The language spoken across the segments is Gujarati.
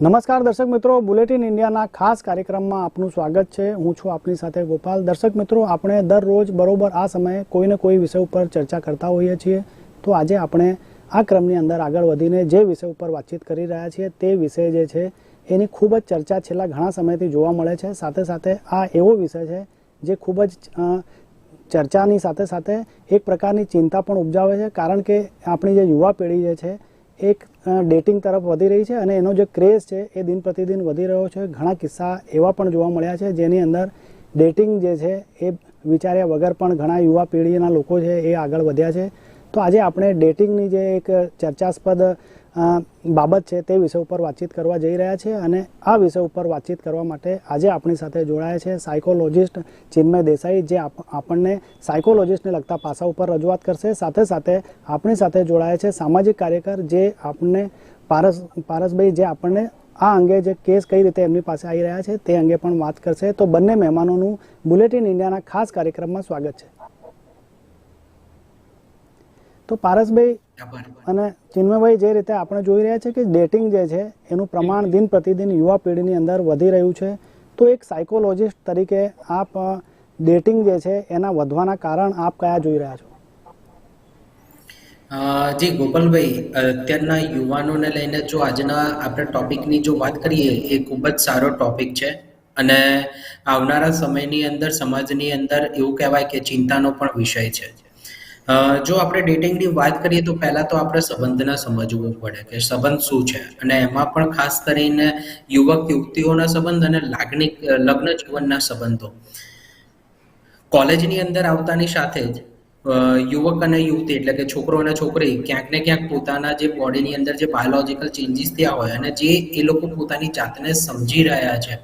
નમસ્કાર દર્શક મિત્રો, બુલેટિન ઇન્ડિયાના ખાસ કાર્યક્રમમાં આપનું સ્વાગત છે. હું છું આપની સાથે ગોપાલ. દર્શક મિત્રો, આપણે દરરોજ બરોબર આ સમયે કોઈને કોઈ વિષય ઉપર ચર્ચા કરતા હોઈએ છીએ. તો આજે આપણે આ ક્રમની અંદર આગળ વધીને જે વિષય ઉપર વાતચીત કરી રહ્યા છીએ તે વિષય જે છે, એની ખૂબ જ ચર્ચા છેલ્લા ઘણા સમયથી જોવા મળે છે. સાથે સાથે આ એવો વિષય છે જે ખૂબ જ ચર્ચાની સાથે સાથે એક પ્રકારની ચિંતા પણ ઉપજાવે છે. કારણ કે આપણી જે યુવા પેઢી જે છે એક ડેટિંગ તરફ વધી રહી છે અને એનો જે ક્રેઝ છે એ દિન પ્રતિદિન વધી રહ્યો છે. ઘણા કિસ્સા એવા પણ જોવા મળ્યા છે જેની અંદર ડેટિંગ જે છે એ વિચાર્યા વગર પણ ઘણા યુવા પેઢીના લોકો છે એ આગળ વધ્યા છે. તો આજે આપણે ડેટિંગની જે એક ચર્ચાસ્પદ બાબત છે તે વિષય ઉપર વાતચીત કરવા જઈ રહ્યા છે અને આ વિષય ઉપર વાતચીત કરવા માટે આજે આપણી સાથે જોડાયા છે સાયકોલોજિસ્ટ ચિન્મય દેસાઈ, જે આપણને સાયકોલોજિસ્ટને લગતા પાસા ઉપર રજૂઆત કરશે. સાથે સાથે આપણી સાથે જોડાયા છે સામાજિક કાર્યકર જે આપણને પારસ, પારસભાઈ, જે આપણને આ અંગે જે કેસ કઈ રીતે એમની પાસે આવી રહ્યા છે તે અંગે પણ વાત કરશે. તો બંને મહેમાનોનું બુલેટિન ઇન્ડિયાના ખાસ કાર્યક્રમમાં સ્વાગત છે. તો પારસભાઈ અને ચિન્મયભાઈ જે રીતે આપણે જોઈ રહ્યા છે કે ડેટિંગ જે છે એનું પ્રમાણ દિન પ્રતિદિન યુવા પેઢીની અંદર વધી રહ્યું છે. તો એક સાયકોલોજિસ્ટ તરીકે આપ ડેટિંગ જે છે એના વધવાના કારણ આપ કયા જોઈ રહ્યા છો? જી ગોપાલભાઈ અત્યારના યુવાનોને લઈને જો આજના આપણે ટોપિકની જો વાત કરીએ એ ખૂબ જ સારો ટોપિક છે. અને આવનારા સમયની અંદર સમાજની અંદર એવું કહેવાય કે ચિંતાનો પણ વિષય છે. જો આપણે ડેટિંગની વાત કરીએ તો પહેલા તો આપણે સંબંધને સમજવું પડે કે સંબંધ શું છે? અને એમાં પણ ખાસ કરીને યુવક યુવતીઓના સંબંધ અને લાગણી, લગ્ન જીવનના સંબંધો. કોલેજની અંદર આવતાની સાથે જ યુવક અને યુવતી એટલે કે છોકરો અને છોકરી ક્યાંક ને ક્યાંક પોતાના જે બોડીની અંદર જે બાયોલોજીકલ ચેન્જીસ થયા હોય અને જે એ લોકો પોતાની જાતને સમજી રહ્યા છે.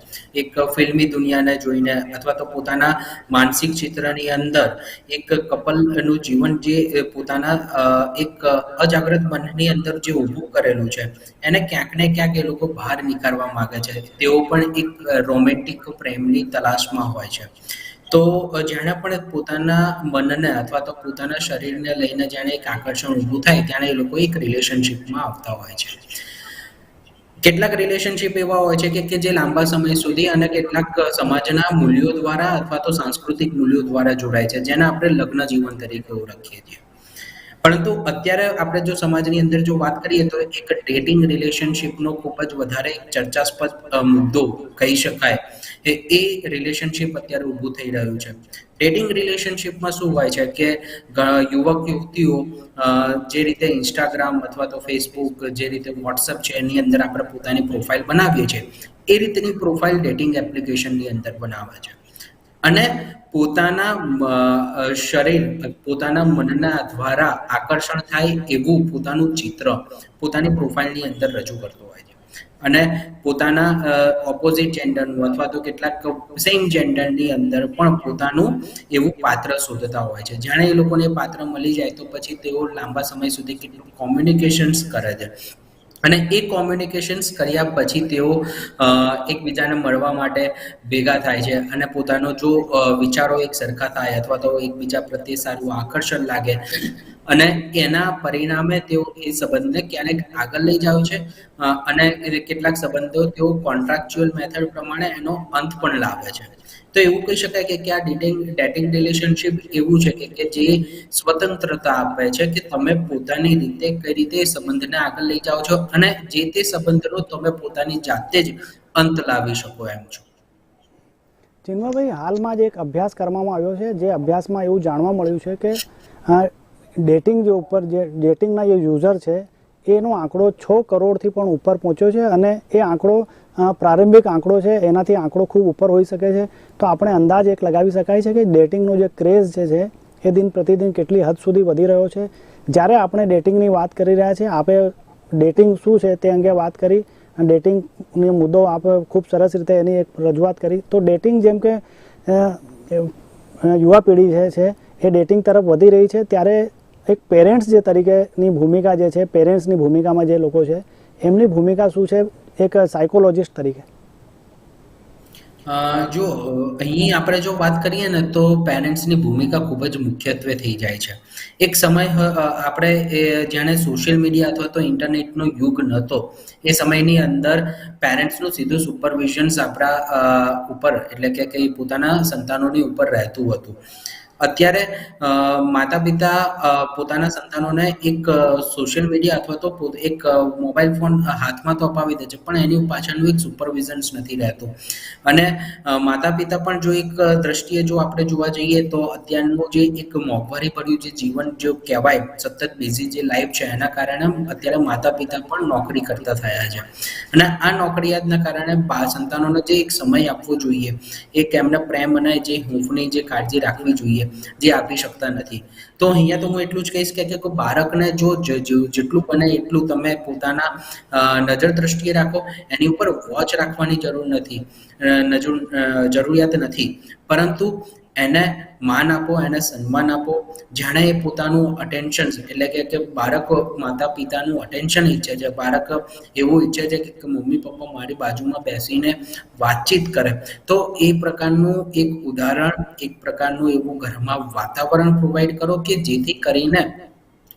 એક ફિલ્મી દુનિયાને જોઈને અથવા તો પોતાના માનસિક ચિત્રની અંદર એક કપલનું જીવન જે પોતાના એક અજાગ્રત મનની અંદર જે ઊભું કરેલું છે, એને ક્યાંક ને ક્યાંક એ લોકો બહાર નીકાળવા માંગે છે. તેઓ પણ એક રોમેન્ટિક પ્રેમની તલાશમાં હોય છે. તો જેણે પણ પોતાના મનને અથવા તો પોતાના શરીરને લઈને જેણે એક આકર્ષણ ઊભું થાય, ત્યારે એ લોકો એક રિલેશનશિપમાં આવતા હોય છે. કેટલાક રિલેશનશિપ એવા હોય છે કે જે લાંબા સમય સુધી અને કેટલાક સમાજના મૂલ્યો દ્વારા અથવા તો સાંસ્કૃતિક મૂલ્યો દ્વારા જોડાય છે, જેને આપણે લગ્ન જીવન તરીકે ઓળખીએ છીએ. પરંતુ અત્યારે આપણે જો સમાજની અંદર જો વાત કરીએ તો એક ડેટિંગ રિલેશનશિપનો ખૂબ જ વધારે ચર્ચાસ્પદ મુદ્દો કહી શકાય. એ રિલેશનશિપ અત્યારે ઊભું થઈ રહ્યું છે. ડેટિંગ રિલેશનશિપમાં શું હોય છે કે યુવક, યુવતીઓ જે રીતે ઇન્સ્ટાગ્રામ અથવા તો ફેસબુક જે રીતે વોટ્સઅપ છે, એની અંદર આપણે પોતાની પ્રોફાઇલ બનાવીએ છીએ, એ રીતની પ્રોફાઇલ ડેટિંગ એપ્લિકેશનની અંદર બનાવે છે. અને પોતાના શરીર, પોતાના મનના દ્વારા આકર્ષણ થાય એવું પોતાનું ચિત્ર, પોતાની પ્રોફાઇલની અંદર રજૂ કરતો હોય છે. અને પોતાના ઓપોઝિટ જેન્ડરનું અથવા તો કેટલાક સેમ જેન્ડરની અંદર પણ પોતાનું એવું પાત્ર શોધતા હોય છે. જાણે એ લોકોને પાત્ર મળી જાય તો પછી તેઓ લાંબા સમય સુધી કેટલું કોમ્યુનિકેશન્સ કરે છે. અને એ કોમ્યુનિકેશન્સ કર્યા પછી તેઓ એકબીજાને મળવા માટે ભેગા થાય છે અને પોતાનો જો વિચારો એક સરખા થાય અથવા તો એકબીજા પ્રત્યે સારું આકર્ષણ લાગે અને એના પરિણામે તેઓ એ સંબંધને ક્યારેક આગળ લઈ જાય છે અને કેટલાક સંબંધો તેઓ કોન્ટ્રાક્ચ્યુઅલ મેથડ પ્રમાણે એનો અંત પણ લાવે છે. તો એવું કહી શકાય કે કે આ ડેટિંગ ડેટિંગ રિલેશનશિપ એવું છે કે કે જે સ્વતંત્રતા આપે છે કે તમે પોતાની રીતે કઈ રીતે સંબંધને આગળ લઈ જાઓ છો અને જે તે સંબંધનો તમે પોતાની જાતે જ અંત લાવી શકો એમ છો. ચિન્મયભાઈ, હાલમાં જ એક અભ્યાસ કરવામાં આવ્યો છે જે અભ્યાસમાં એવું જાણવા મળ્યું છે કે ડેટિંગ જે ઉપર જે ડેટિંગના જે યુઝર છે, એનો આંકડો છ કરોડથી પણ ઉપર પહોંચ્યો છે અને એ આંકડો પ્રારંભિક આંકડો છે, એનાથી આંકડો ખૂબ ઉપર હોઈ શકે છે. તો આપણે અંદાજ એક લગાવી શકાય છે કે ડેટિંગનો જે ક્રેઝ છે છે, એ દિન પ્રતિદિન કેટલી હદ સુધી વધી રહ્યો છે. જ્યારે આપણે ડેટિંગની વાત કરી રહ્યા છીએ આપણે ડેટિંગ શું છે તે અંગે વાત કરી ડેટિંગનો મુદ્દો આપણે ખૂબ સરસ રીતે એની એક રજૂઆત કરી. તો ડેટિંગ જેમ કે યુવા પેઢી જે છે, એ ડેટિંગ તરફ વધી રહી છે. ત્યારે એક પેરેન્ટ્સ જે તરીકેની ભૂમિકા જે છે પેરેન્ટ્સની ભૂમિકામાં જે લોકો છે, એમની ભૂમિકા શું છે? એક સાયકોલોજિસ્ટ તરીકે. જો, અહીં આપણે જો વાત કરીએ ને, તો પેરેન્ટ્સની ભૂમિકા ખૂબ જ મુખ્યત્વે થઈ જાય છે. એક સમય આપણે જાણે સોશિયલ મીડિયા અથવા તો ઇન્ટરનેટનો યુગ નહોતો, એ સમયની અંદર પેરેન્ટ્સનું સીધું સુપરવિઝન્સ આપણા ઉપર, એટલે કે પોતાના સંતાનોની ઉપર રહેતું હતું. અત્યારે માતા પિતા પોતાના સંતાનોને એક સોશિયલ મીડિયા અથવા તો એક મોબાઈલ ફોન હાથમાં તો અપાવી દે છે, પણ એની પાછળનું એક સુપરવિઝન્સ નથી રહેતું. અને માતા પિતા પણ જો એક દ્રષ્ટિએ જો આપણે જોવા જઈએ તો અત્યારનું જે એક મોંઘવારી પડ્યું જે જીવન જો કહેવાય, સતત બિઝી જે લાઈફ છે, એના કારણે અત્યારે માતા પિતા પણ નોકરી કરતા થયા છે. અને આ નોકરિયાતના કારણે સંતાનોને જે એક સમય આપવો જોઈએ એક એમને પ્રેમ અને જે હૂંફની જે કાળજી રાખવી જોઈએ જે આપી શકતા નથી. તો અહીંયા તો હું એટલું જ કહીશ કે કોઈ બાળકને જો જેટલું બને એટલું તમે પોતાના નજર દ્રષ્ટિએ રાખો. એની ઉપર વોચ રાખવાની જરૂર નથી. નજર જરૂરિયાત નથી. પરંતુ એને માન આપો, એને સન્માન આપો. જાણે એ પોતાનું અટેન્શન એટલે કે કે બાળક માતા પિતાનું અટેન્શન ઈચ્છે છે. બાળક એવું ઈચ્છે છે કે મમ્મી, પપ્પા મારી બાજુમાં બેસીને વાતચીત કરે. તો એ પ્રકારનું એક ઉદાહરણ, એક પ્રકારનું એવું ઘરમાં વાતાવરણ પ્રોવાઈડ કરો કે જેથી કરીને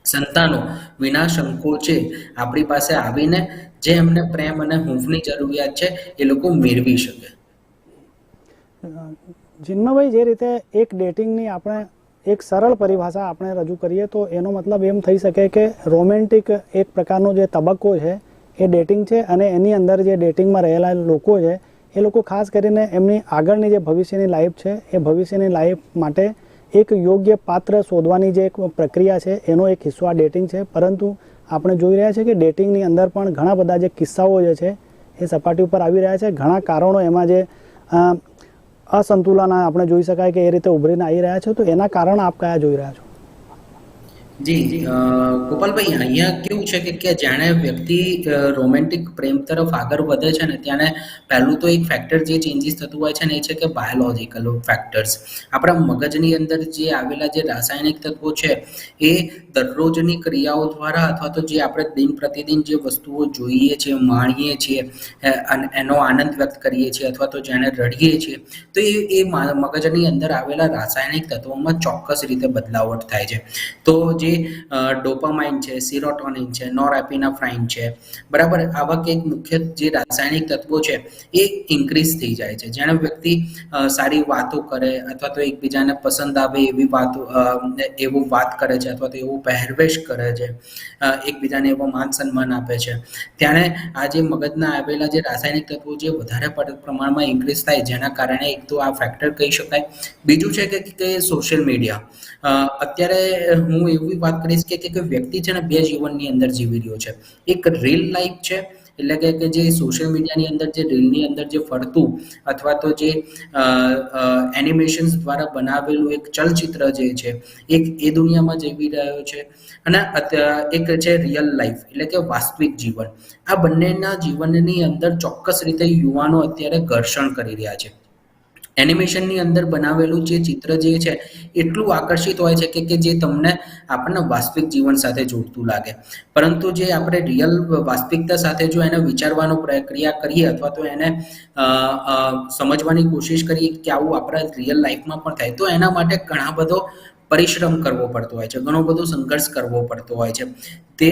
સંતાનો વિના સંકોચે આપણી પાસે આવીને જે એમને પ્રેમ અને હૂંફની જરૂરિયાત છે, એ લોકો મેળવી શકે. જિન્મભાઈ, જે રીતે એક ડેટિંગની આપણે એક સરળ પરિભાષા આપણે રજૂ કરીએ, તો એનો મતલબ એમ થઈ શકે કે રોમેન્ટિક એક પ્રકારનો જે તબક્કો છે, એ ડેટિંગ છે અને એની અંદર જે ડેટિંગમાં રહેલા લોકો છે, એ લોકો ખાસ કરીને એમની આગળની જે ભવિષ્યની લાઈફ છે, એ ભવિષ્યની લાઈફ માટે એક યોગ્ય પાત્ર શોધવાની જે એક પ્રક્રિયા છે, એનો એક હિસ્સો આ ડેટિંગ છે. પરંતુ આપણે જોઈ રહ્યા છીએ કે ડેટિંગની અંદર પણ ઘણા બધા જે કિસ્સાઓ જે છે, એ સપાટી ઉપર આવી રહ્યા છે. ઘણા કારણો એમાં જે અસંતુલન આપણે જોઈ શકાય કે એ રીતે ઉભરીને આવી રહ્યા છે, તો એના કારણ આપ કયા જોઈ રહ્યા છો? જી ગોપાલભાઈ, અહીંયા કેવું છે કે કે જાણે વ્યક્તિ રોમેન્ટિક પ્રેમ તરફ આગળ વધે છે ને, ત્યારે પહેલું તો એક ફેક્ટર જે ચેન્જીસ થતું હોય છે ને, એ છે કે બાયોલોજિકલ ફેક્ટર્સ આપણા મગજની અંદર જે આવેલા જે રાસાયણિક તત્વો છે, એ દરરોજની ક્રિયાઓ દ્વારા અથવા તો જે આપણે દિન પ્રતિદિન જે વસ્તુઓ જોઈએ છીએ, માણીએ છીએ એનો આનંદ વ્યક્ત કરીએ છીએ અથવા તો જેને રડીએ છીએ, તો એ એ મગજની અંદર આવેલા રાસાયણિક તત્વોમાં ચોક્કસ રીતે બદલાવટ થાય છે. તો જે ડોપામાઇન છે, સિરોટોનિન છે નોરેપિનાફ્રાઇન છે, બરાબર? આવા કંઈક મુખ્ય જે રાસાયણિક તત્વો છે, એ ઇન્ક્રીઝ થઈ જાય છે. જેણે વ્યક્તિ સારી વાતો કરે અથવા તો એકબીજાને પસંદ આવે એવી વાતો એવું વાત કરે છે અથવા તો એવું પહેરવેશ કરે છે એકબીજાને એવો માન સન્માન આપે છે. ત્યારે આ જે મગજના આવેલા જે રાસાયણિક તત્વો જે વધારે પ્રમાણમાં ઇન્ક્રીઝ થાય જેના કારણે એક તો આ ફેક્ટર કહી શકાય. બીજું છે કે સોશિયલ મીડિયા અત્યારે હું એવી વાત કરીશ કે કે કે વ્યક્તિ છે ને બે જીવનની અંદર જીવી રહ્યો છે. એક રીલ લાઈફ છે, એટલે કે જે સોશિયલ મીડિયાની અંદર જે રીલની અંદર જે ફરતું, અથવા તો જે એનિમેશન્સ દ્વારા બનાવેલું એક ચલચિત્ર જે છે, એક એ દુનિયામાં જીવી રહ્યો છે. અને એક છે રિયલ લાઈફ એટલે કે વાસ્તવિક જીવન. આ બંનેના જીવનની અંદર ચોક્કસ રીતે યુવાનો અત્યારે ઘર્ષણ કરી રહ્યા છે. એનિમેશનની અંદર બનાવેલું જે ચિત્ર જે છે, એટલું આકર્ષિત હોય છે કે કે જે તમને આપણને વાસ્તવિક જીવન સાથે જોડતું લાગે. પરંતુ જે આપણે રિયલ વાસ્તવિકતા સાથે જો એને વિચારવાનો પ્રક્રિયા કરીએ અથવા તો એને સમજવાની કોશિશ કરીએ કે આવું આપણા રિયલ લાઈફમાં પણ થાય, તો એના માટે ઘણા બધો પરિશ્રમ કરવો પડતો હોય છે, ઘણો બધો સંઘર્ષ કરવો પડતો હોય છે. તે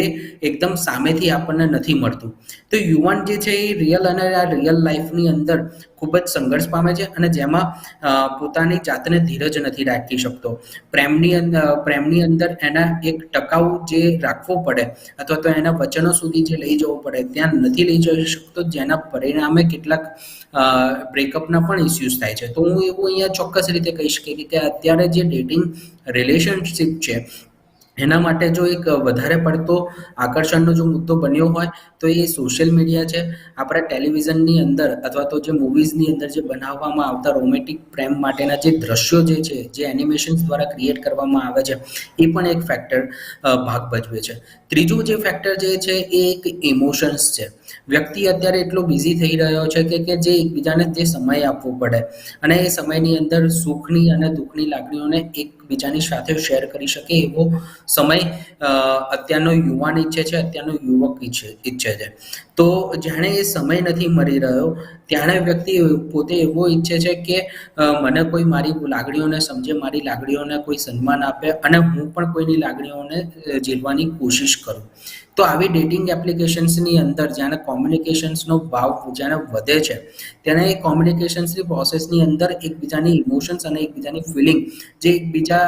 એકદમ સામેથી આપણને નથી મળતું. તો યુવાન જે છે એ રિયલ અને આ રિયલ લાઈફની અંદર ખૂબ જ સંઘર્ષ પામે છે અને જેમાં પોતાની જાતને ધીરજ નથી રાખી શકતો. પ્રેમની અંદર પ્રેમની અંદર એના એક ટકાઉ જે રાખવો પડે અથવા તો એના વચનો સુધી જે લઈ જવું પડે ત્યાં નથી લઈ જઈ શકતો, જેના પરિણામે કેટલાક બ્રેકઅપના પણ ઇસ્યુઝ થાય છે. તો હું એવું અહીંયા ચોક્કસ રીતે કહી શકીશ કે અત્યારે જે ડેટિંગ રિલેશનશિપ છે એના માટે જો એક વધારે પડતો આકર્ષણનો જો મુદ્દો બન્યો હોય, તો એ સોશિયલ મીડિયા છે. આપણા ટેલિવિઝનની અંદર અથવા તો જે મૂવીઝની અંદર જે બનાવવામાં આવતા રોમેન્ટિક પ્રેમ માટેના જે દ્રશ્યો જે છે, જે એનિમેશન્સ દ્વારા ક્રિએટ કરવામાં આવે છે, એ પણ એક ફેક્ટર ભાગ ભજવે છે. ત્રીજું જે ફેક્ટર જે છે, એ એક ઇમોશન્સ છે. વ્યક્તિ અત્યારે એટલો બિઝી થઈ રહ્યો છે કે કે જે એકબીજાને તે સમય આપવો પડે. અને એ સમયની અંદર સુખની અને દુઃખની લાગણીઓને એકબીજાની સાથે શેર કરી શકે એવો સમય અત્યારનો યુવાન ઈચ્છે છે, અત્યારનો યુવક ઈચ્છે ઈચ્છે છે. તો જાણે એ સમય નથી મળી રહ્યો, ત્યારે વ્યક્તિ પોતે એવો ઈચ્છે છે કે મને કોઈ મારી લાગણીઓને સમજે, મારી લાગણીઓને કોઈ સન્માન આપે અને હું પણ કોઈની લાગણીઓને ઝીલવાની કોશિશ કરું. તો આવી ડેટિંગ એપ્લિકેશન્સની અંદર જ્યારે કોમ્યુનિકેશન્સનો ભાવ જ્યારે વધે છે એ કોમ્યુનિકેશન્સની પ્રોસેસની અંદર એકબીજાની ઇમોશન્સ અને એકબીજાની ફિલિંગ જે એકબીજા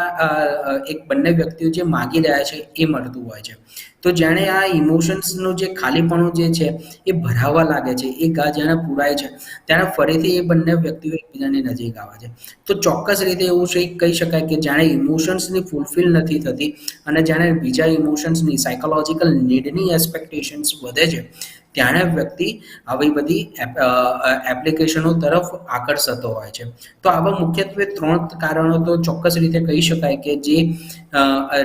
એક બંને વ્યક્તિઓ જે માગી રહ્યા છે એ મળતું હોય છે. તો જાણે આ ઇમોશન્સનું જે ખાલીપણું જે છે, એ ભરાવા લાગે છે, એ ગા જ્યારે પૂરાય છે. ત્યારે ફરીથી એ બંને વ્યક્તિઓ એકબીજાની નજીક આવે છે. તો ચોક્કસ રીતે એવું છે, કહી શકાય કે જાણે ઇમોશન્સની ફૂલફિલ નથી થતી અને જાણે બીજા ઇમોશન્સની સાયકોલોજીકલ નીડની એક્સપેક્ટેશન્સ વધે છે. ત્યારે વ્યક્તિ આવી બધી એપ્લિકેશનો તરફ આકર્ષતો હોય છે. તો આવા મુખ્યત્વે ત્રણ કારણો તો ચોક્કસ રીતે કહી શકાય કે જે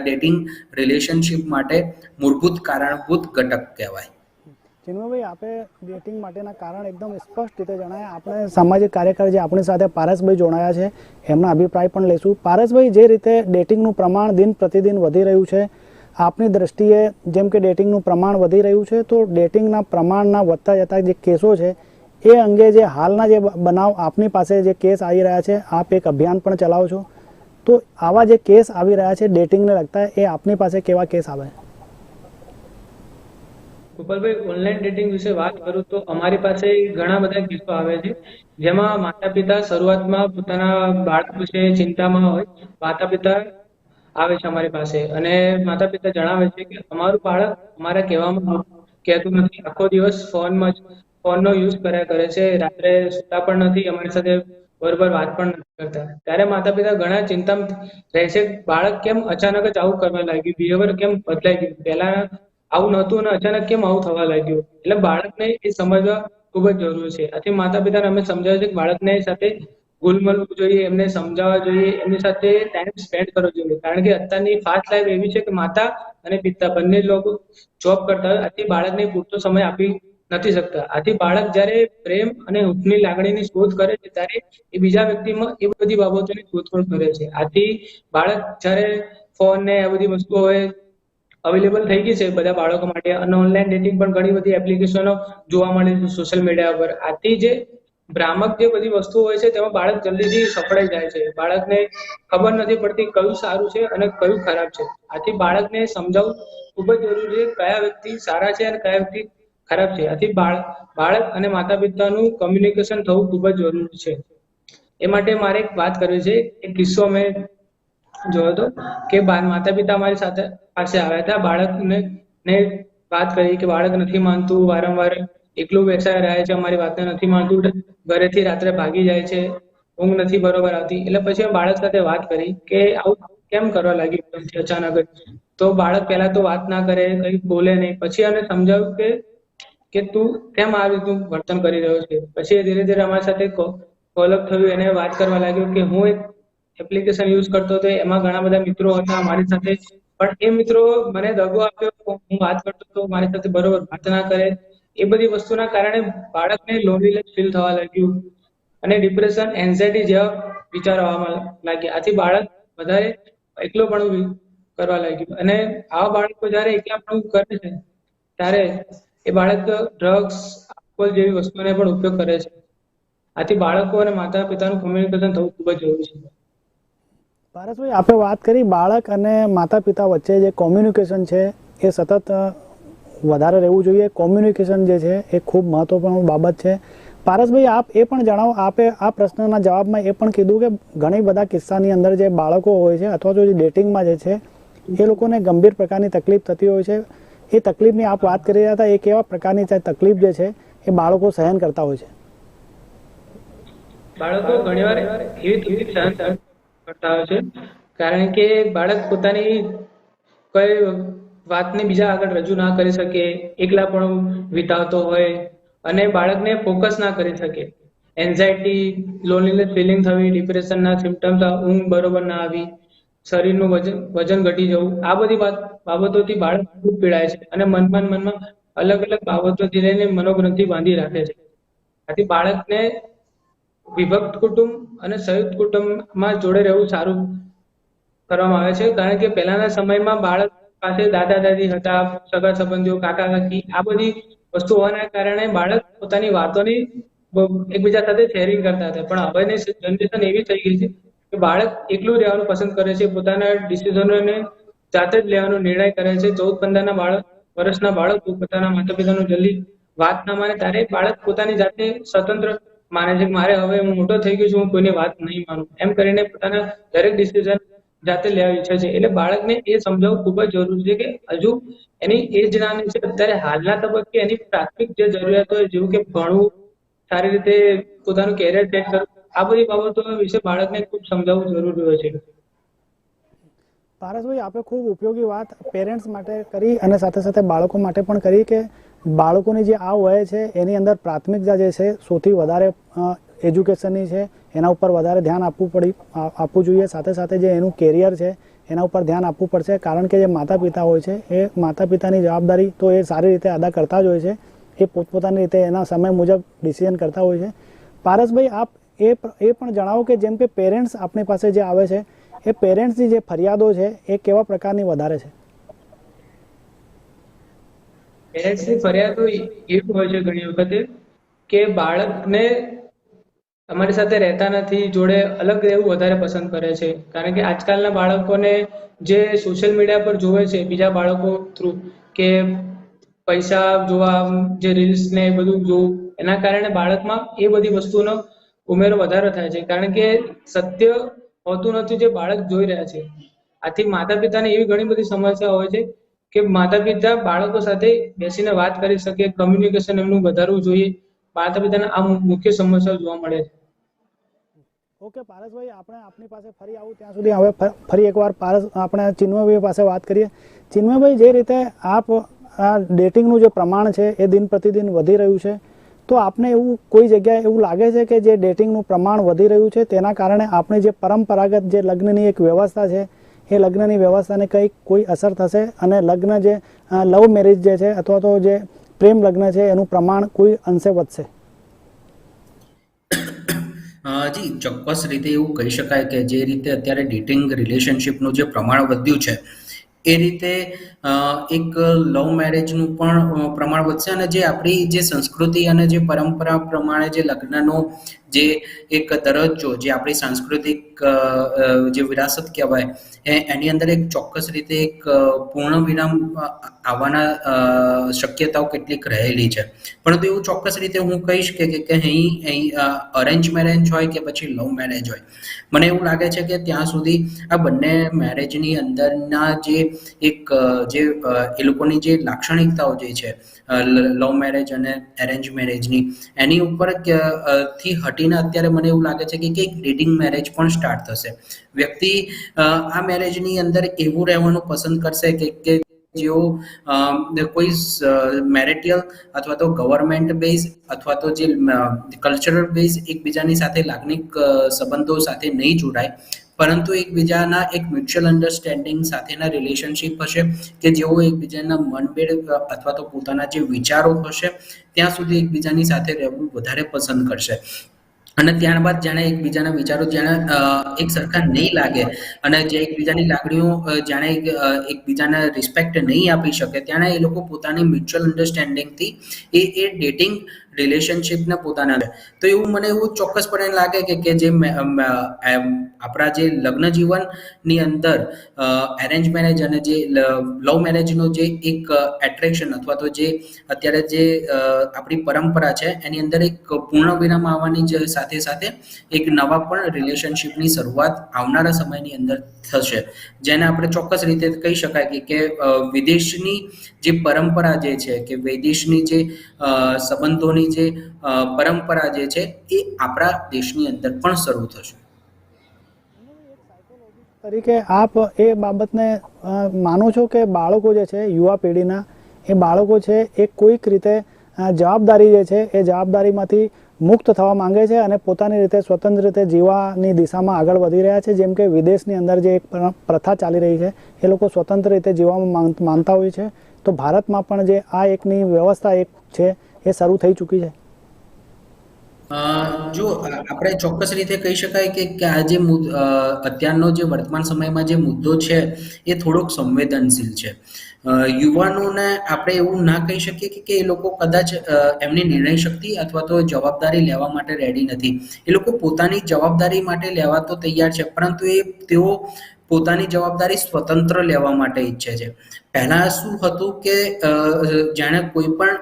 ડેટિંગ રિલેશનશિપ માટે મૂળભૂત કારણભૂત ઘટક કહેવાય. ચિન્મયભાઈ, આપે ડેટિંગ માટેના કારણ એકદમ સ્પષ્ટ રીતે જણાયા. આપણે સામાજિક કાર્યકર જે આપણી સાથે પારસભાઈ જોડાયા છે, એમના અભિપ્રાય પણ લઈશું. પારસભાઈ, જે રીતે ડેટિંગનું પ્રમાણ દિન પ્રતિદિન વધી રહ્યું છે આપની દ્રષ્ટિએ જેમ કે ડેટિંગનું પ્રમાણ વધી રહ્યું છે, તો ડેટિંગના પ્રમાણના વધતા જતા જે કેસો છે, એ અંગે જે હાલના જે બનાવ આપની પાસે જે કેસ આવી રહ્યા છે, આપ એક અભિયાન પણ ચલાવો છો. તો આવા જે કેસ આવી રહ્યા છે ડેટિંગને લગતા, એ આપની પાસે કેવા કેસ આવે? ગોપાલભાઈ ઓનલાઈન ડેટિંગ વિશે વાત કરું તો અમારી પાસે ઘણા બધા કિસ્સો આવે છે. જેમાં માતા પિતા શરૂઆતમાં પોતાના બાળક વિશે ચિંતામાં હોય માતા પિતા આવે છે અમારી પાસે. અને માતા પિતા જણાવે છે કે અમારું બાળક અમારા કહેવામાં કહેતું નથી. આખો દિવસ ફોનમાં જ, ફોનનો યુઝ કર્યા કરે છે. રાત્રે સુતા પણ નથી, અમારી સાથે બરોબર વાત પણ નથી કરતા. ત્યારે માતા પિતા ઘણા ચિંતામાં રહે છે. બાળક કેમ અચાનક જ આવું કરવા લાગ્યું? બિહેવિયર કેમ બદલાઈ ગયું? પહેલા આવું નહોતું અને અચાનક કેમ આવું થવા લાગ્યું? એટલે બાળકને એ સમજવા ખૂબ જ જરૂરી છે. આથી માતા પિતાને અમે સમજાવ્યું છે કે બાળકને સાથે મળવું જોઈએ, એમને સમજાવવા જોઈએ, એમની સાથે ટાઈમ સ્પેન્ડ કરવો જોઈએ. કારણ કે અત્યારની ફાસ્ટ લાઈફ એવી છે કે માતા અને પિતા બંને લોકો જોબ કરતા આથી બાળકને પૂરતો સમય આપી નથી શકતા. આથી બાળક જ્યારે પ્રેમ અને હૂંફની લાગણીની શોધ કરે છે, ત્યારે એ બીજા વ્યક્તિમાં એ બધી બાબતોની શોધખોળ કરે છે. આથી બાળક જ્યારે ફોન ને આ બધી વસ્તુઓ હોય અવેલેબલ થઈ ગઈ છે બધા બાળકો માટે, અને ઓનલાઈન ડેટિંગ પણ ઘણી બધી એપ્લિકેશનો જોવા મળે છે સોશિયલ મીડિયા પર. આથી જે ભ્રામક જે બધી વસ્તુઓ હોય છે, તેમાં બાળક જલ્દીથી સફળાઈ જાય છે. બાળકને ખબર નથી પડતી કયું સારું છે અને કયું ખરાબ છે. આથી બાળકને સમજાવવું ખૂબ જ જરૂરી છે કયા વ્યક્તિ સારા છે અને કયા વ્યક્તિ ખરાબ છે. આથી બાળક અને માતા પિતાનું કમ્યુનિકેશન થવું ખૂબ જ જરૂરી છે. એ માટે મારે એક વાત કરવી છે. એક કિસ્સો મેં જોયો હતો કે માતા પિતા મારી સાથે, પાસે આવ્યા હતા. બાળકને, ને વાત કરી કે બાળક નથી માનતું, વારંવાર એકલું બેસાય રહે છે, અમારી વાતને નથી માનતું. ઘરેથી રાત્રે ભાગી જાય છે, ઊંઘ નથી બરોબર આવતી. એટલે પછી બાળક સાથે વાત કરી કે આવું કેમ કરવા લાગ્યું અચાનક જ. તો બાળક પહેલા તો વાત ના કરે, કઈ બોલે નહીં. પછી એને સમજાવ્યું કે કે તું કેમ આ રીતનું વર્તન કરી રહ્યો છે? પછી ધીરે ધીરે અમારી સાથે કોલઅપ થયું, એને વાત કરવા લાગ્યો કે હું એક એપ્લિકેશન યુઝ કરતો હતો, એમાં ઘણા બધા મિત્રો હતા મારી સાથે. પણ એ મિત્રો મને દગો આપ્યો હું વાત કરતો હતો, મારી સાથે બરોબર વાત ના કરે. એ બધી વસ્તુના કારણે બાળકને લોનલીનેસ ફીલ થવા લાગ્યું અને ડિપ્રેશન એન્ઝાયટી જેવા વિચારો આવવા લાગ્યા. આથી બાળક વધારે એકલો પણ કરવા લાગ્યું. અને આવા બાળકો જ્યારે એકલાપણું કરે છે, ત્યારે એ બાળક ડ્રગ્સ આલ્કોહોલ જેવી વસ્તુઓને પણ ઉપયોગ કરે છે. આથી બાળકો અને માતા પિતાનું કોમ્યુનિકેશન થવું ખૂબ જ જરૂરી છે. પારસભાઈ, આપણે વાત કરી બાળક અને માતા પિતા વચ્ચે જે કોમ્યુનિકેશન છે, એ સતત વધારે રહેવું જોઈએ. કોમ્યુનિકેશન જે છે એ ખૂબ મહત્વપૂર્ણ બાબત છે. પારસભાઈ, આપ એ પણ જણાવો, આપે આ પ્રશ્નના જવાબમાં એ પણ કીધું કે ઘણી બધા કિસ્સાની અંદર જે બાળકો હોય છે અથવા તો જે ડેટિંગમાં જે છે, એ લોકોને ગંભીર પ્રકારની તકલીફ થતી હોય છે. એ તકલીફની આપ વાત કરી રહ્યા હતા એ કેવા પ્રકારની તકલીફ જે છે એ બાળકો સહન કરતા હોય છે. બાળકો ઘણીવાર એવી તકલીફ સહન કરતા હોય છે. કારણ કે બાળક પોતાની કોઈ વાતને બીજા આગળ રજૂ ના કરી શકે, એકલા પણ વિતાવતો હોય અને બાળકને ફોકસ ના કરી શકે. એન્ઝાયટી લોનલીનેસ ફિલિંગ થવી ડિપ્રેશનના સિમ્ટમ્સ ઊંઘ બરોબર ના આવી, શરીરનું વજન વજન ઘટી જવું, આ બધી વાત, બાબતોથી બાળક ખૂબ પીડાય છે અને મનમાં મનમાં અલગ અલગ બાબતોથી લઈને મનોગ્રંથિ બાંધી રાખે છે. આથી બાળકને વિભક્ત કુટુંબ અને સંયુક્ત કુટુંબમાં જોડે રહેવું સારું કરવામાં આવે છે, કારણ કે પહેલાના સમયમાં બાળક પાસે દાદા દાદી હતા સગા સંબંધીઓ કાકા કાકી આ બધી વસ્તુ હોવાના કારણે બાળક પોતાની વાતોની એકબીજા સાથે શેરિંગ કરતા હતા. પણ હવેની જનરેશન એવી થઈ ગઈ છે કે બાળક એકલું રહેવાનું પસંદ કરે છે, પોતાના ડિસિઝનોને જાતે જ લેવાનો નિર્ણય કરે છે. ચૌદ પંદરના બાળક, વર્ષના બાળક પોતાના માતા પિતાનું જલ્દી વાત ના માને, ત્યારે બાળક પોતાની જાતે સ્વતંત્ર માને છે મારે હવે હું મોટો થઈ ગયો છું, હું કોઈની વાત નહીં માનું. એમ કરીને પોતાના દરેક ડિસિઝન જાતે લેવા ઈચ્છે છે. એટલે બાળકને એ સમજાવવું ખૂબ જ જરૂરી છે કે હજુ એની એજ નાની છે, અત્યારે હાલના તબક્કે એની પ્રાથમિક જે જરૂરિયાતો હોય, જેવું કે ભણવું, સારી રીતે પોતાનું કેરિયર સેટ કરવું, આ બધી બાબતો વિશે બાળકને ખૂબ સમજાવવું જરૂરી હોય છે. પારસભાઈ, આપે ખૂબ ઉપયોગી વાત પેરેન્ટ્સ માટે કરી અને સાથે સાથે બાળકો માટે પણ કરી કે બાળકોની જે આ વય છે, એની અંદર પ્રાથમિકતા જે છે, સૌથી વધારે એજ્યુકેશનની છે, એના ઉપર વધારે ધ્યાન આપવું પડી આપવું જોઈએ. સાથે સાથે જે એનું કેરિયર છે, એના ઉપર ધ્યાન આપવું પડશે. કારણ કે જે માતા પિતા હોય છે, એ માતા પિતાની જવાબદારી તો એ સારી રીતે અદા કરતા જ હોય છે. એ પોતપોતાની રીતે એના સમય મુજબ ડિસિઝન કરતા હોય છે. પારસભાઈ, આપ એ એ પણ જણાવો કે જેમ કે પેરેન્ટ્સ આપણી પાસે જે આવે છે, એ પેરેન્ટ્સની જે ફરિયાદો છે, એ કેવા પ્રકારની વધારે છે? પેરેન્ટ્સની ફરિયાદો એવી હોય છે ઘણી વખતે કે બાળકને તમારી સાથે રહેતા નથી, જોડે અલગ રહેવું વધારે પસંદ કરે છે. કારણ કે આજકાલના બાળકોને જે સોશિયલ મીડિયા પર જોવે છે, બીજા બાળકો થ્રુ કે પૈસા જોવા, જે રીલ્સ ને એ બધું જોવું, એના કારણે બાળકમાં એ બધી વસ્તુનો ઉમેરો વધારે થાય છે. કારણ કે સત્ય હોતું નથી જે બાળક જોઈ રહ્યા છે. આથી માતા પિતાને એવી ઘણી બધી સમસ્યા હોય છે કે માતા પિતા બાળકો સાથે બેસીને વાત કરી શકે કમ્યુનિકેશન એમનું વધારવું જોઈએ માતા પિતાને આ મુખ્ય સમસ્યાઓ જોવા મળે છે. ઓકે, પારસભાઈ, આપણે આપની પાસે ફરી આવું ત્યાં સુધી. હવે ફરી એકવાર પારસ, આપણે ચિન્મયભાઈ પાસે વાત કરીએ. ચિન્મયભાઈ, જે રીતે આપ આ ડેટિંગનું જે પ્રમાણ છે એ દિન પ્રતિદિન વધી રહ્યું છે, તો આપને એવું કોઈ જગ્યાએ એવું લાગે છે કે જે ડેટિંગનું પ્રમાણ વધી રહ્યું છે, તેના કારણે આપણી જે પરંપરાગત જે લગ્નની એક વ્યવસ્થા છે, એ લગ્નની વ્યવસ્થાને કંઈક કોઈ અસર થશે અને લગ્ન જે લવ મેરેજ જે છે અથવા તો જે પ્રેમ લગ્ન છે, એનું પ્રમાણ કોઈ અંશે વધશે. જી, ચોક્કસ રીતે એવું કહી શકાય કે જે રીતે અત્યારે ડેટિંગ રિલેશનશિપનું જે પ્રમાણ વધ્યું છે, એ રીતે એક લવ મેરેજનું પણ પ્રમાણ વધશે અને જે આપણી જે સંસ્કૃતિ અને જે પરંપરા પ્રમાણે જે લગ્નનો જે એક દરજ્જો, જે આપણી સાંસ્કૃતિક જે વિરાસત કહેવાય એની અંદર એક ચોક્કસ રીતે એક પૂર્ણ વિરામ આવવાના શક્યતાઓ કેટલીક રહેલી છે. પરંતુ એવું ચોક્કસ રીતે હું કહીશ કે અહીં અહીં અરેન્જ મેરેજ હોય કે પછી લવ મેરેજ હોય. મને એવું લાગે છે કે ત્યાં સુધી આ બંને મેરેજની અંદરના જે એક જે એ લોકોની જે લાક્ષણિકતાઓ જે છે લવ મેરેજ અને એરેન્જ મેરેજની એની ઉપરથી હટીને અત્યારે મને એવું લાગે છે કે કે રીડિંગ મેરેજ પણ સ્ટાર્ટ થશે. વ્યક્તિ આ મેરેજની અંદર એવું રહેવાનું પસંદ કરશે કે કે જેઓ કોઈ મેરિટિયલ અથવા તો ગવર્મેન્ટ બેઝ અથવા તો જે કલ્ચરલ બેઝ એકબીજાની સાથે લાગણીક સંબંધો સાથે નહીં જોડાય પરંતુ એકબીજાના એક મ્યુચ્યુઅલ અન્ડરસ્ટેન્ડિંગ સાથેના રિલેશનશિપ હશે કે જેઓ એકબીજાના મનભેડ અથવા તો પોતાના જે વિચારો હશે, ત્યાં સુધી એકબીજાની સાથે રહેવું વધારે પસંદ કરશે. અને ત્યારબાદ જાણે એકબીજાના વિચારો જાણે એક સરખા નહીં લાગે અને જે એકબીજાની લાગણીઓ જાણે એકબીજાને રિસ્પેક્ટ નહીં આપી શકે ત્યારે એ લોકો પોતાની મ્યુચ્યુઅલ અન્ડરસ્ટેન્ડિંગથી એ એ ડેટિંગ રિલેશનશિપને પોતાના તો એવું મને એવું ચોક્કસપણે લાગે કે કે જે આપણા જે લગ્ન જીવનની અંદર એરેન્જ મેરેજ અને જે લવ મેરેજનો જે એક એટ્રેક્શન અથવા તો જે અત્યારે જે આપણી પરંપરા છે, એની અંદર એક પૂર્ણ વિરામ આવવાની જ સાથે સાથે એક નવા પણ રિલેશનશિપની શરૂઆત આવનારા સમયની અંદર થશે. જેને આપણે ચોક્કસ રીતે કહી શકાય કે કે વિદેશની જે પરંપરા જે છે કે વૈદેશની જે સંબંધોની જે પરંપરા જે છે એ આપણા દેશની અંદર પણ શરૂ થશે. તરીકે આપ એ બાબતને માનો છો કે બાળકો જે છે, યુવા પેઢીના, એ બાળકો છે એ કોઈક રીતે જવાબદારી જે છે એ જવાબદારીમાંથી મુક્ત થવા માંગે છે અને પોતાની રીતે સ્વતંત્ર રીતે જીવવાની દિશામાં આગળ વધી રહ્યા છે. જેમ કે વિદેશની અંદર જે એક પ્રથા ચાલી રહી છે, એ લોકો સ્વતંત્ર રીતે જીવવામાં માનતા હોય છે. તો ભારતમાં પણ જે આ એકની વ્યવસ્થા એક છે, એ શરૂ થઈ ચૂકી છે. જો આપણે ચોક્કસ રીતે કહી શકાય કે આ જે અત્યારનો જે વર્તમાન સમયમાં જે મુદ્દો છે, એ થોડોક સંવેદનશીલ છે. યુવાનોને આપણે એવું ના કહી શકીએ કે એ લોકો કદાચ એમની નિર્ણય શક્તિ અથવા તો જવાબદારી લેવા માટે રેડી નથી. એ લોકો પોતાની જવાબદારી માટે લેવા તો તૈયાર છે, પરંતુ એ તેઓ પોતાની જવાબદારી સ્વતંત્ર લેવા માટે ઈચ્છે છે. પહેલા શું હતું કે જાણે કોઈ પણ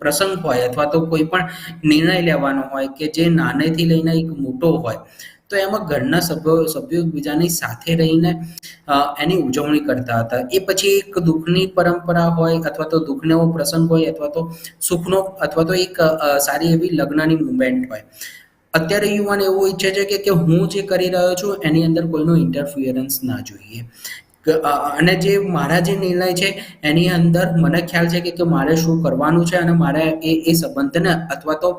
પ્રસંગ હોય અથવા તો કોઈ પણ નિર્ણય લેવાનો હોય કે જે નાનેથી લઈને એક મોટો હોય તો એમાં ઘરના સભ્યો સભ્યો એકબીજાની સાથે રહીને એની ઉજવણી કરતા હતા. એ પછી એક દુઃખની પરંપરા હોય અથવા તો દુઃખનો પ્રસંગ હોય અથવા તો સુખનો અથવા તો એક સારી એવી લગ્નની મુમેન્ટ હોય. અત્યારે યુવાન એવું ઈચ્છે છે કે હું જે કરી રહ્યો છું એની અંદર કોઈનો ઇન્ટરફિયરન્સ ના જોઈએ. અને જે મારા જે નિર્ણય છે, એની અંદર મને ખ્યાલ છે કે કે મારે શું કરવાનું છે અને મારે એ એ સંબંધને અથવા તો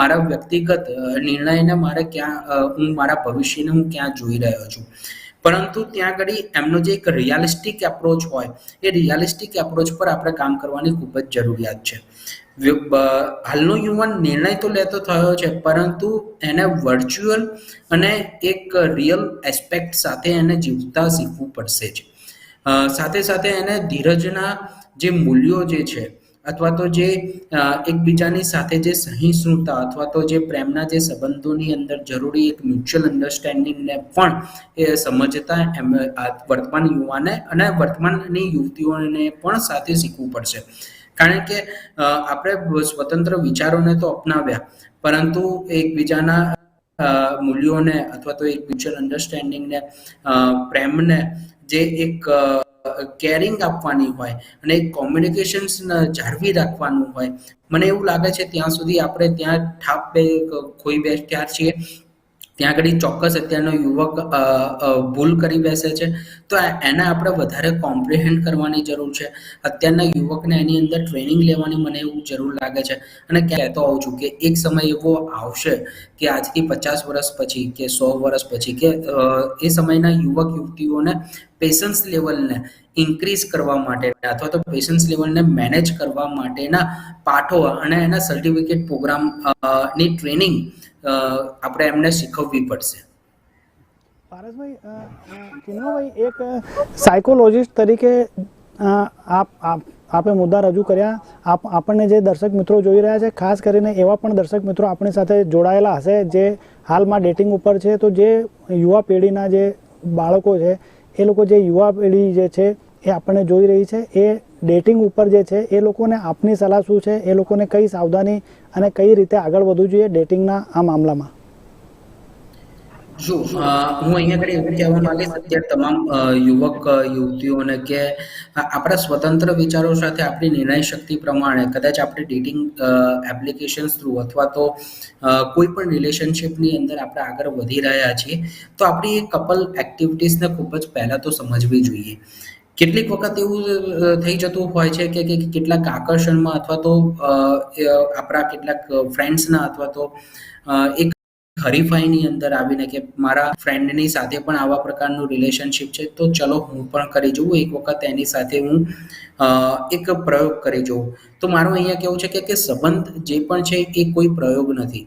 મારા વ્યક્તિગત નિર્ણયને મારે ક્યાં હું મારા ભવિષ્યને હું ક્યાં જોઈ રહ્યો છું. પરંતુ ત્યાં આગળ એમનો જે એક રિયાલિસ્ટિક એપ્રોચ હોય, એ રિયાલિસ્ટિક એપ્રોચ પર આપણે કામ કરવાની ખૂબ જ જરૂરિયાત છે. હાલનો યુવાન નિર્ણય તો લેતો થયો છે, પરંતુ એને વર્ચ્યુઅલ અને એક રિયલ એસ્પેક્ટ સાથે એને જીવતા શીખવું પડશે જ. સાથે સાથે એને ધીરજના જે મૂલ્યો જે છે, અથવા તો જે એકબીજાની સાથે જે સહિષ્ણુતા અથવા તો જે પ્રેમના જે સંબંધોની અંદર જરૂરી એક મ્યુચ્યુઅલ અન્ડરસ્ટેન્ડિંગને પણ એ સમજતા એમ વર્તમાન યુવાને અને વર્તમાનની યુવતીઓને પણ સાથે શીખવું પડશે. કારણ કે આપણે સ્વતંત્ર વિચારોને તો અપનાવ્યા, પરંતુ એકબીજાના મૂલ્યોને અથવા તો એક મ્યુચ્યુઅલ અન્ડરસ્ટેન્ડિંગને પ્રેમને જે એક કેરિંગ આપવાની હોય અને કોમ્યુનિકેશન્સ જાળવી રાખવાનું હોય. મને એવું લાગે છે ત્યાં સુધી આપણે ત્યાં ઠાપ બે ખોઈ બેઠ્યા છીએ. ત્યાં આગળ ચોક્કસ અત્યારનો યુવક ભૂલ કરી બેસે છે. તો એને આપણે વધારે કોમ્પ્રિહેન્ડ કરવાની જરૂર છે. અત્યારના યુવકને એની અંદર ટ્રેનિંગ લેવાની મને એવું જરૂર લાગે છે. અને કહેતો હોઉં છું કે એક સમય એવો આવશે કે આજથી પચાસ વર્ષ પછી કે સો વર્ષ પછી કે એ સમયના યુવક યુવતીઓને પેશન્સ લેવલને ઇન્ક્રીઝ કરવા માટે અથવા તો પેશન્સ લેવલને મેનેજ કરવા માટેના પાઠો અને એના સર્ટિફિકેટ પ્રોગ્રામની ટ્રેનિંગ આપણે એમને શીખવવી પડશે. પારસભાઈ એક સાયકોલોજિસ્ટ તરીકે આપ, આપ- આપે મુદ્દા રજૂ કર્યા. આપ, આપણને જે દર્શક મિત્રો જોઈ રહ્યા છે, ખાસ કરીને એવા પણ દર્શક મિત્રો આપણી સાથે જોડાયેલા હશે, જે હાલમાં ડેટિંગ ઉપર છે. તો જે યુવા પેઢીના જે બાળકો છે, એ લોકો જે યુવા પેઢી જે છે, એ આપણને જોઈ રહી છે. એ ડેટિંગ ઉપર જે છે, એ લોકોને આપની સલાહ શું છે, એ લોકોને કઈ સાવધાની અને કઈ રીતે આગળ વધવું જોઈએ ડેટિંગના આ મામલામાં? જો હું અહીંયા આગળ એવું કહેવા માંગીશ અત્યારે તમામ યુવક યુવતીઓને કે આપણા સ્વતંત્ર વિચારો સાથે આપણી નિર્ણય શક્તિ પ્રમાણે કદાચ આપણે ડેટિંગ એપ્લિકેશન્સ થ્રુ અથવા તો કોઈ પણ રિલેશનશિપની અંદર આપણે આગળ વધી રહ્યા છીએ, તો આપણી એ કપલ એક્ટિવિટીઝને ખૂબ જ પહેલાં તો સમજવી જોઈએ. કેટલીક વખત એવું થઈ જતું હોય છે કે કેટલાક આકર્ષણમાં અથવા તો આપણા કેટલાક ફ્રેન્ડ્સના અથવા તો એક હરીફાઈની અંદર આવીને કે મારા ફ્રેન્ડની સાથે પણ આવા પ્રકારનું રિલેશનશિપ છે, તો ચલો હું પણ કરી જોઉં, એક વખત એની સાથે હું એક પ્રયોગ કરી જોઉં. તો મારું અહીંયા કેવું છે કે સંબંધ જે પણ છે એ કોઈ પ્રયોગ નથી.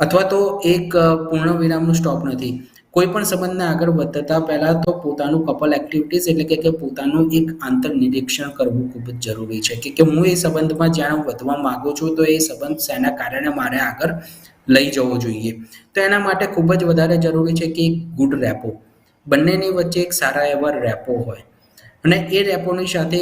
અથવા તો એક પૂર્ણ વિરામનું સ્ટોપ નથી. કોઈ પણ સંબંધને આગળ વધતા પહેલા તો પોતાનું કપલ એક્ટિવિટીઝ એટલે કે પોતાનું એક આંતર નિરીક્ષણ કરવું ખૂબ જ જરૂરી છે. કે કે હું એ સંબંધમાં જ્યાં વધવા માંગુ છું, તો એ સંબંધ શેના કારણે મારે આગળ લઈ જવો જોઈએ? તો એના માટે ખૂબ જ વધારે જરૂરી છે કે એક ગુડ રેપો બંનેની વચ્ચે એક સારા એવા રેપો હોય. અને એ રેપોની સાથે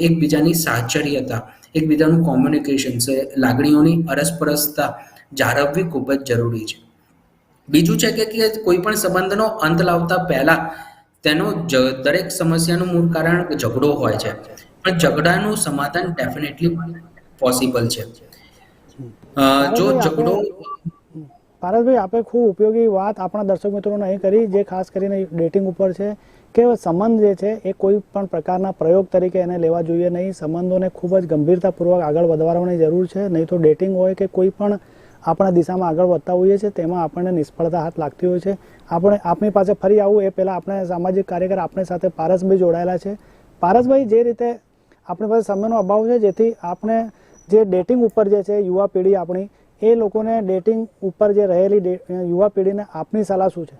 એકબીજાની સાહચર્યતા એકબીજાનું કોમ્યુનિકેશન લાગણીઓની અરસપરસતા જાળવવી ખૂબ જ જરૂરી છે. બીજું છે કે કોઈ પણ સંબંધનો અંત લાવતા પહેલા તેનો દરેક સમસ્યાનું મૂળ કારણ ઝઘડો હોય છે. પણ ઝઘડાનું સમાધાન ડેફિનેટલી પોસિબલ છે. જો ઝઘડો આપણે- પારસભાઈ આપે ખૂબ ઉપયોગી વાત આપણા દર્શક મિત્રોને અહીં કરી જે ખાસ કરીને ડેટિંગ ઉપર છે કે સંબંધ જે છે એ કોઈ પણ પ્રકારના પ્રયોગ તરીકે એને લેવા જોઈએ નહીં. સંબંધોને ખૂબ જ ગંભીરતાપૂર્વક આગળ વધારવાની જરૂર છે. નહીં તો ડેટિંગ હોય કે કોઈ પણ આપણા દિશામાં આગળ વધતા હોઈએ છીએ, તેમાં આપણને નિષ્ફળતા હાથ લાગતી હોય છે. આપણે, આપણી પાસે ફરી આવું એ પહેલાં આપણે સામાજિક કાર્યકર આપણી સાથે પારસભાઈ જોડાયેલા છે. પારસભાઈ, જે રીતે આપણી પાસે સમયનો અભાવ છે, જેથી આપણે જે ડેટિંગ ઉપર જે છે, યુવા પેઢી આપણી, એ લોકોને ડેટિંગ ઉપર જે રહેલી યુવા પેઢીને આપની સલાહ શું છે?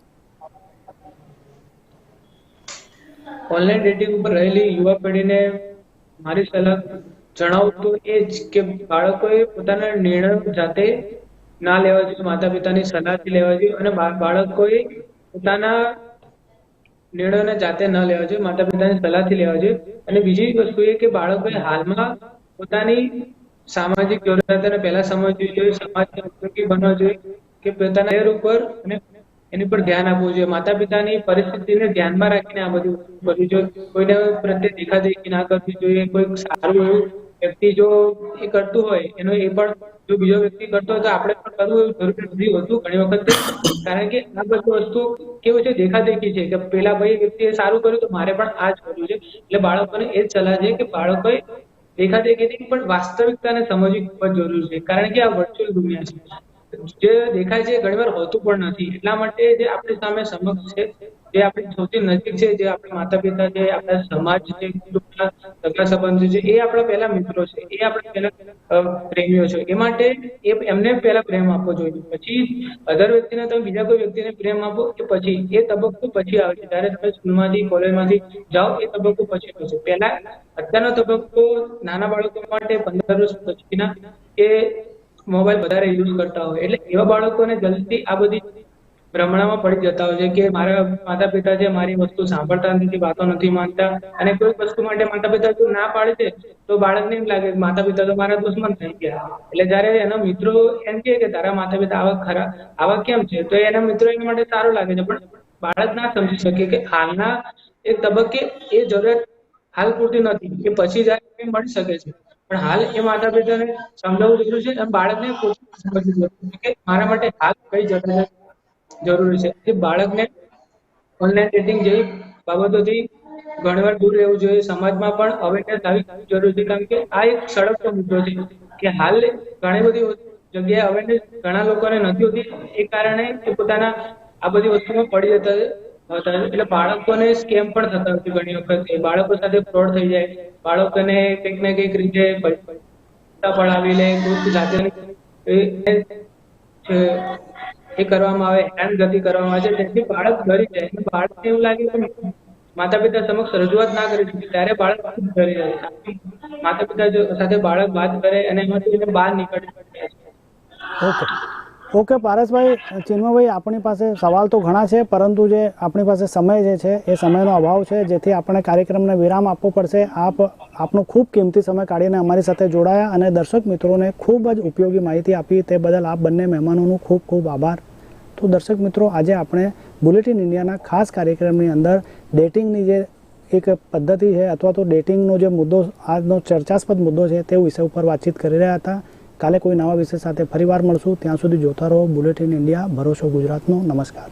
ઓનલાઈન ડેટિંગ ઉપર રહેલી યુવા પેઢીને મારી સલાહ જણાવું તો એ જ કે બાળકોએ પોતાના નિર્ણયો જાતે ના લેવા જોઈએ માતા પિતાની સલાહથી લેવા જોઈએ અને બાળકોએ પોતાના નિર્ણયોને જાતે ન લેવા જોઈએ માતા પિતાની સલાહથી લેવા જોઈએ. અને બીજી વસ્તુ એ કે બાળકોએ હાલમાં પોતાની સામાજિક જરૂરિયાતોને પહેલા સમજવી જોઈએ, સમાજને ઉપયોગી બનવા જોઈએ કે પોતાના એર ઉપર અને એની પર ધ્યાન આપવું જોઈએ. માતા પિતાની પરિસ્થિતિને ધ્યાનમાં રાખીને આ બધું કરવું જોઈએ. કોઈને પ્રત્યે દેખાદેખી ના કરવી જોઈએ, કોઈ સારું એવું વ્યક્તિ જો એ કરતું હોય, એનો એ પણ જો બીજો વ્યક્તિ કરતો હોય તો આપણે પણ કરવું એવું જરૂરી નથી હોતું ઘણી વખત કારણ કે આ બધી વસ્તુ કેવું છે, દેખાદેખી છે કે પેલા ભાઈ વ્યક્તિએ સારું કર્યું તો મારે પણ આ જ કરવું છે. એટલે બાળકોને એ જ સલાહ છે કે બાળકોએ દેખાદેખીથી પણ વાસ્તવિકતાને સમજવી ખૂબ જ જરૂરી છે. કારણ કે આ વર્ચ્યુઅલ દુનિયા છે. જે દેખાય છે ઘણીવાર હોતું પણ નથી. એટલા માટે જે આપણી સામે સમક્ષ છે, જે આપણી સૌથી નજીક છે, જે આપણા માતા પિતા છે, આપણા સમાજ છે સગા સંબંધો છે, એ આપણા પહેલા મિત્રો છે, એ આપણા પહેલા પ્રેમીઓ છે. એ માટે એમને પહેલા પ્રેમ આપવો જોઈએ. પછી અધર વ્યક્તિને તમે બીજા કોઈ વ્યક્તિને પ્રેમ આપો કે પછી? એ તબક્કો પછી આવે છે. જ્યારે તમે સ્કૂલમાંથી, કોલેજમાંથી જાઓ, એ તબક્કો પછી આવે છે. પહેલા અત્યારનો તબક્કો નાના બાળકો માટે પંદર વર્ષ પછીના એ મોબાઈલ વધારે યુઝ કરતા હોય. એટલે એવા બાળકોને જલ્દી આ બધી ભ્રમણામાં પડી જતા હોય છે કે મારા માતા પિતા છે મારી વસ્તુ સાંભળતા નથી, વાતો નથી માનતા અને કોઈ વસ્તુ માટે માતા પિતા જો ના પાડે છે, તો બાળકને એમ લાગે માતા પિતા તો મારા દુશ્મન થઈ ગયા. એટલે જ્યારે એના મિત્રો એમ કહે કે તારા માતા પિતા આવા ખરા, આવા કેમ છે? તો એના મિત્રો એના માટે સારું લાગે છે. પણ બાળક ના સમજી શકે કે હાલના એક તબક્કે એ જરૂરિયાત હાલ પૂરતી નથી. એ પછી જાય મળી શકે છે. પણ હાલ એ માતા પિતાને સમજાવવું જરૂરી છે અને બાળકને કે મારા માટે હાલ કઈ જરૂરિયાત જરૂરી છે. કે બાળકને ઓનલાઈન ડેટિંગ જેવી બાબતોથી ઘણીવાર દૂર રહેવું જોઈએ. સમાજમાં પણ અવેરનેસ આવી જરૂરી છે. કારણ કે આ એક સળગતો મુદ્દો છે કે હાલ ઘણી બધી જગ્યાએ અવેરનેસ ઘણા લોકોને નથી હોતી. એ કારણે એ પોતાના આ બધી વસ્તુમાં પડી જતા એટલે બાળકોને સ્કેમ પણ થતા હોય ઘણી વખત. બાળકો સાથે ફ્રોડ થઈ જાય. બાળકોને કંઈક ને કંઈક રીતે પૈસા પડાવી લે, કોઈ જાતે એ કરવામાં આવે હેરાન ગતિ કરવામાં આવે છે. તેથી બાળક ડરી જાય. બાળકને એવું લાગે કે માતા પિતા સમક્ષ રજૂઆત ના કરી શકે. ત્યારે બાળક ડરી જાય. માતા પિતા સાથે બાળક વાત કરે અને એમાંથી બહાર નીકળી. ઓકે ઓકે, પારસભાઈ ચિન્મભાઈ આપણી પાસે સવાલ તો ઘણા છે, પરંતુ જે આપણી પાસે સમય જે છે, એ સમયનો અભાવ છે, જેથી આપણે કાર્યક્રમને વિરામ આપવો પડશે. આપ, આપનો ખૂબ કિંમતી સમય કાઢીને અમારી સાથે જોડાયા અને દર્શક મિત્રોને ખૂબ જ ઉપયોગી માહિતી આપી. તે બદલ આપ બંને મહેમાનોનું ખૂબ ખૂબ આભાર. તો દર્શક મિત્રો, આજે આપણે બુલેટિન ઇન્ડિયાના ખાસ કાર્યક્રમની અંદર ડેટિંગની જે એક પદ્ધતિ છે, અથવા તો ડેટિંગનો જે મુદ્દો, આજનો ચર્ચાસ્પદ મુદ્દો છે, તે વિષય ઉપર વાતચીત કરી રહ્યા હતા. કાલે કોઈ નવા વિષય સાથે ફરીવાર મળશું. ત્યાં સુધી જોતા રહો. બુલેટિન ઇન્ડિયા ભરોસો ગુજરાતનો. નમસ્કાર.